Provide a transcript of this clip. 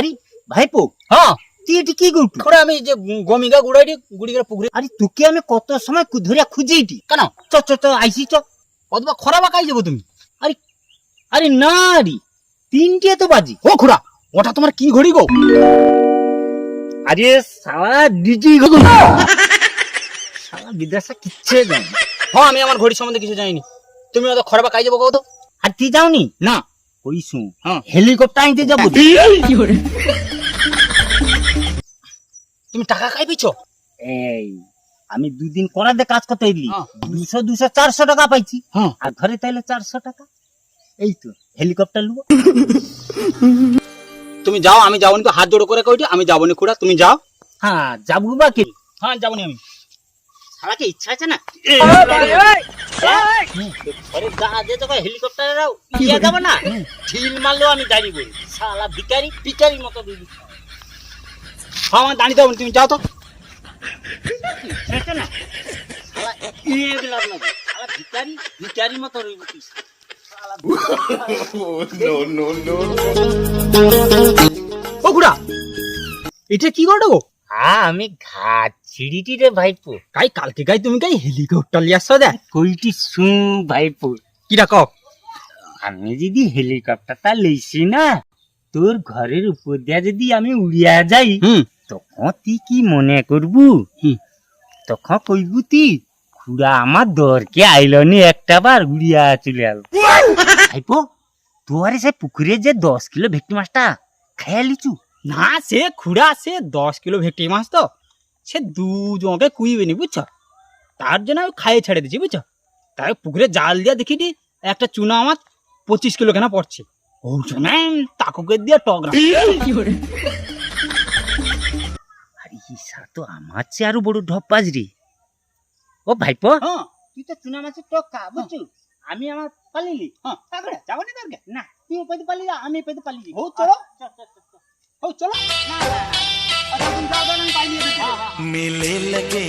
আরে ভাইপো হ্যাঁ। তুই এটি কি করতু করে আমি যে গমিগা গুড়াইটি গুড়িগা পুকুরে আরে তোকে আমি কত সময় ধরিয়া খুঁজে এটি কেন? চ চ চ আইসি চ। অথবা খরা বাকাই যাব তুমি। আরে না রে তিনটে তো বাজি। ও ওটা তোমার কি ঘড়ি গো? আরে সারা ডিজি গো। সারা কিচ্ছে জানি হ্যাঁ আমি আমার ঘড়ি সম্বন্ধে কিছু জানিনি। তুমি ওটা খরা বাকাই যাব কত আর তুই যাওনি? না। কইসু হ্যাঁ। হেলিকপ্টার আইতে যাব। তুমি টাকা খাই পেছো এই আমি দুদিন করাতে কাজ করতে এলি। হ্যাঁ। দুশো দুশো চারশো টাকা পাইছি। হ্যাঁ। আর ঘরে তাইলে চারশো টাকা। এই তো হেলিকপ্টার লুবো। তুমি যাও আমি যাবনি তো হাত জোড়ো করে কইটি আমি যাবনি খুড়া তুমি যাও। হ্যাঁ যাব বা কে? হ্যাঁ যাবনি আমি। সারাকে ইচ্ছা আছে না? ঘরে জাহাজে তো হেলিকপ্টারে রাও ইয়া যাবে না? ঢিল মারলেও আমি দাঁড়িয়ে বলি। শালা ভিকারি ভিকারির মতো দিদি হ্যাঁ আমার দাঁড়িয়ে যাব তুমি যাও তো। না। ইয়ে গেলাম না শালা ভিকারি ভিকারির মতো রইব তুই। ও খুড়া এটা কি করো গো? হ্যাঁ আমি ঘাট। ছিড়িটি রে ভাইপো। কাই কালকে গাই তুমি কাই হেলিকপ্টার লিয়ে আসছো দে কইটি শুন ভাইপো। কি রাখো আমি যদি হেলিকপ্টারটা লইছি না তোর ঘরের উপর দিয়া যদি আমি উড়িয়া যাই তখন তুই কি মনে করবু। তখন কইবু তুই খুড়া আমার দরকে আইলনি একটা বার উড়িয়া চলে আল ভাইপো তোর সে পুকুরে যে দশ কিলো ভেটকি মাছটা খাইয়া লিচু? না সে খুড়া সে দশ কিলো ভেটকি মাছ তো। সে দুজনকে কুইবে নি বুঝছ? তার জন্য আমি খাইয়ে ছেড়ে দিচ্ছি বুঝছ? তাই পুকুরে জাল দিয়া দেখিটি একটা চুনা মাছ পঁচিশ কিলো কেনা পড়ছে। ও তাকুকে দিয়ে টগরা আরে ইসা তো আমার চেয়ে আরও বড় ঢপ্পাজ রে। ও ভাইপো। হ্যাঁ তুই তো চুনা মাছের টকা বুঝছ? আমি আমার পালিলি হ্যাঁ। যাব নি তোরকে না। তুই পেতে পালিলি আমি পেতে পালিলি হো, চলো। ও চলো না, मिले लगे